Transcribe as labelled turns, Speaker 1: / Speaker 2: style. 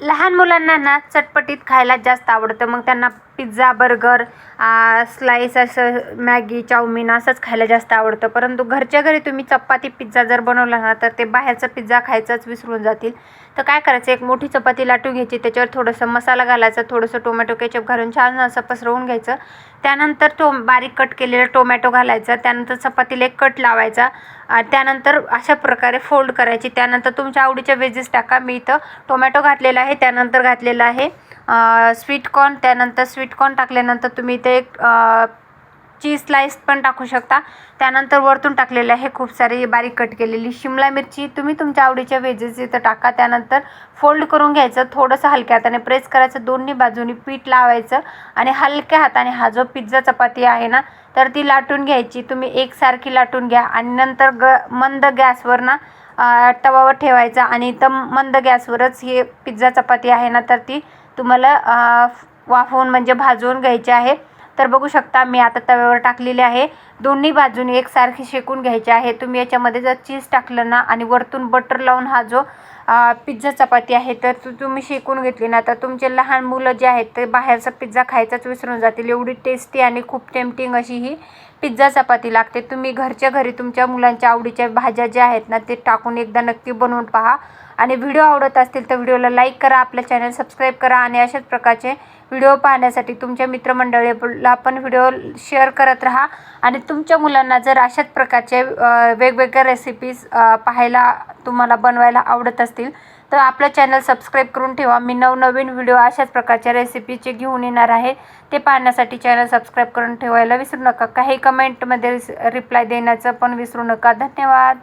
Speaker 1: लहान मुलांना ना चटपटीत खायला जास्त आवडतं. मग त्यांना पिझ्झा बर्गर स्लाईस असं मॅगी चाऊमिन असंच खायला जास्त आवडतं. परंतु घरच्या घरी तुम्ही चपाती पिझ्झा जर बनवला ना तर ते बाहेरचा पिझ्झा खायचाच विसरून जातील. तर काय करायचं? एक मोठी चपाती लाटून घ्यायची. त्याच्यावर थोडंसं मसाला घालायचा थोडंसं टोमॅटो केचप घालून छान असं पसरवून घ्यायचं. त्यानंतर टो बारीक कट केलेलं टोमॅटो घालायचा. त्यानंतर चपातीला एक कट लावायचा. त्यानंतर अशा प्रकारे फोल्ड करायची. त्यानंतर तुमच्या आवडीच्या वेजेस टाका. मी इथं टोमॅटो घातलेला आहे त्यानंतर घातलेलं आहे. स्वीटकॉर्न त्यानंतर स्वीटकॉर्न टाकल्यानंतर तुम्ही ते एक चीज स्लाइस पण टाकू शकता. त्यानंतर वरतून टाकलेले आहे खूप सारी बारीक कट केलेली शिमला मिरची. तुम्ही तुमच्या आवडीच्या वेजेस इथं टाका. त्यानंतर फोल्ड करून घ्यायचं. थोडंसं हलक्या हाताने प्रेस करायचं. दोन्ही बाजूनी पीठ लावायचं. आणि हलक्या हाताने हा जो पिझ्झा चपाती आहे ना तर ती लाटून घ्यायची. तुम्ही एकसारखी लाटून घ्या. आणि नंतर ग मंद गॅसवर ना तवावर ठेवायचा. आणि तर मंद गॅसवरच हे पिझ्झा चपाती आहे ना तर ती तुम्हाला वाफवून म्हणजे भाजवून घ्यायची आहे. तर बघू शकता मी आता तव्यावर टाकलेले आहे. दोन्ही बाजूनी एकसारखी शेकून घ्यायची आहे. तुम्ही याच्यामध्ये जर चीज टाकलं ना आणि वरतून बटर लावून हा जो पिझ्झा चपाती आहे तर तू तुम्ही शेकून घेतली ना तर तुमचे लहान मुलं जे आहेत ते बाहेरचा पिझ्झा खायचाच विसरून जातील. एवढी टेस्टी आणि खूप टेम्पटिंग अशी ही पिझ्झा चपाती लागते. तुम्ही घरच्या घरी तुमच्या मुलांच्या आवडीच्या भाज्या ज्या आहेत ना ते टाकून एकदा नक्की बनवून पहा. आणि व्हिडिओ आवडत असतील तर व्हिडिओला लाईक करा आपल्या चॅनल सबस्क्राईब करा आणि अशाच प्रकारचे व्हिडिओ पाहण्यासाठी तुमच्या मित्रमंडळीला पण व्हिडिओ शेअर करत राहा. आणि तुमच्या मुलांना जर अशाच प्रकारचे वेगवेगळ्या रेसिपीज पाहायला तुम्हाला बनवायला आवडत असतील तर आपलं चॅनल सबस्क्राईब करून ठेवा. मी नवनवीन व्हिडिओ अशाच प्रकारच्या रेसिपीचे घेऊन येणार आहे. ते पाहण्यासाठी चॅनल सबस्क्राईब करून ठेवायला विसरू नका. काही कमेंटमध्ये रिप्लाय देण्याचं पण विसरू नका. धन्यवाद.